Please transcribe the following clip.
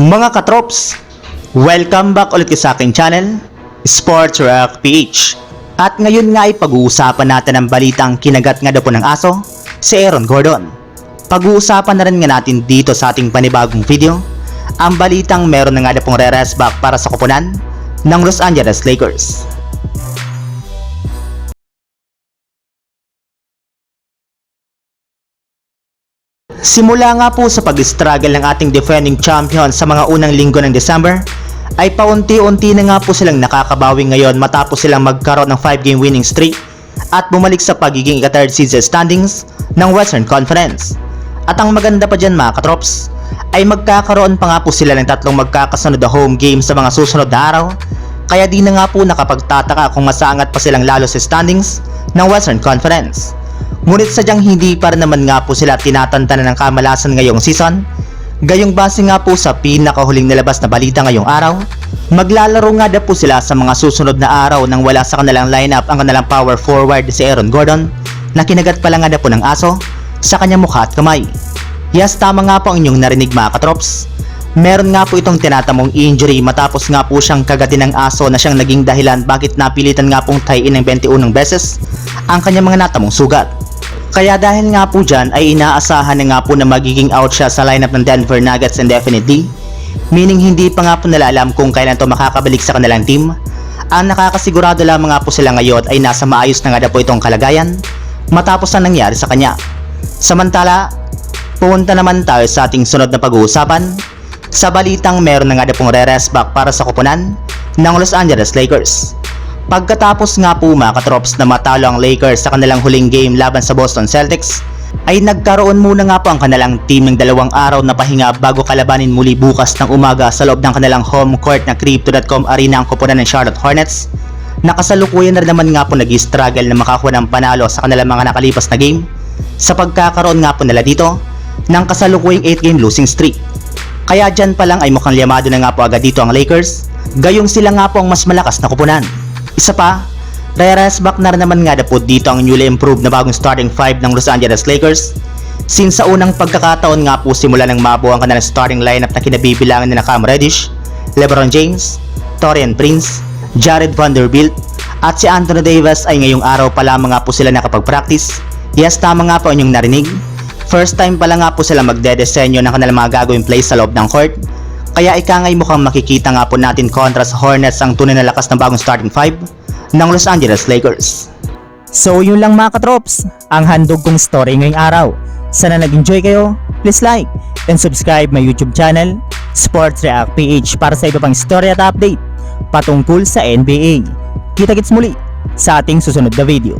Mga katrops, welcome back ulit sa aking channel, Sports Rock PH. At ngayon nga ay pag-uusapan natin ang balitang kinagat nga daw po ng aso, si Aaron Gordon. Pag-uusapan na rin nga natin dito sa ating panibagong video, ang balitang meron na nga daw pong re-rest back para sa kupunan ng Los Angeles Lakers. Simula nga po sa pag-struggle ng ating defending champion sa mga unang linggo ng December, ay paunti-unti na nga po silang nakakabawi ngayon matapos silang magkaroon ng 5-game winning streak at bumalik sa pagiging ika-third sa standings ng Western Conference. At ang maganda pa dyan mga katrops, ay magkakaroon pa nga po sila ng tatlong magkakasunod na home game sa mga susunod na araw, kaya di na nga po nakapagtataka kung masaangat pa silang lalo sa standings ng Western Conference. Ngunit sadyang hindi pa rin naman nga po sila tinatantanan ng kamalasan ngayong season. Gayong base nga po sa pinakahuling nilabas na balita ngayong araw, maglalaro nga daw po sila sa mga susunod na araw nang wala sa kanilang lineup ang kanilang power forward si Aaron Gordon na kinagat pala nga daw po ng aso sa kanyang mukha at kamay. Yes, tama nga po ang inyong narinig mga katrops. Meron nga po itong tinatamong injury matapos nga po siyang kagatin ng aso na siyang naging dahilan bakit napilitan nga pong tie-in ng 21 beses ang kanyang mga natamong sugat. Kaya dahil nga po dyan ay inaasahan na nga po na magiging out siya sa lineup ng Denver Nuggets indefinitely. Meaning hindi pa nga po nila kung kailan to makakabalik sa kanilang team. Ang nakakasigurado lamang nga po sila ngayon ay nasa maayos na nga na po itong kalagayan matapos na nangyari sa kanya. Samantala, punta naman tayo sa ating sunod na pag-uusapan. Sa balitang meron na nga na pong re-rest back para sa kupunan ng Los Angeles Lakers. Pagkatapos nga po mga katrops na matalo ang Lakers sa kanilang huling game laban sa Boston Celtics, ay nagkaroon muna nga po ang kanilang team ng dalawang araw na pahinga bago kalabanin muli bukas ng umaga sa loob ng kanilang home court na Crypto.com Arena ang kupunan ng Charlotte Hornets. Nakasalukuyan na naman nga po nag-struggle na makakuha ng panalo sa kanilang mga nakalipas na game sa pagkakaroon nga po nila dito ng kasalukuyang 8 game losing streak. Kaya dyan pa lang ay mukhang liyamado na nga po agad dito ang Lakers, gayong sila nga po ang mas malakas na kupunan. Isa pa, re-rest back na naman nga na po dito ang newly improved na bagong starting 5 ng Los Angeles Lakers. Since sa unang pagkakataon nga po simula ng mabuo ang kanilang starting lineup na kinabibilangan nila Cam Reddish, LeBron James, Torian Prince, Jared Vanderbilt, at si Anthony Davis ay ngayong araw pa lamang nga po sila nakapag-practice. Yes, tama nga po inyong narinig. First time pa lang nga po sila magdedesenyo ng kanilang mga gagawing plays sa loob ng court. Kaya ikangay mukhang makikita nga po natin kontra sa Hornets ang tunay na lakas ng bagong starting 5 ng Los Angeles Lakers. So yun lang mga katrops, ang handog kong story ngayong araw. Sana nag-enjoy kayo, please like and subscribe my YouTube channel, Sports React PH para sa iba pang story at update patungkol sa NBA. Kita-kits muli sa ating susunod na video.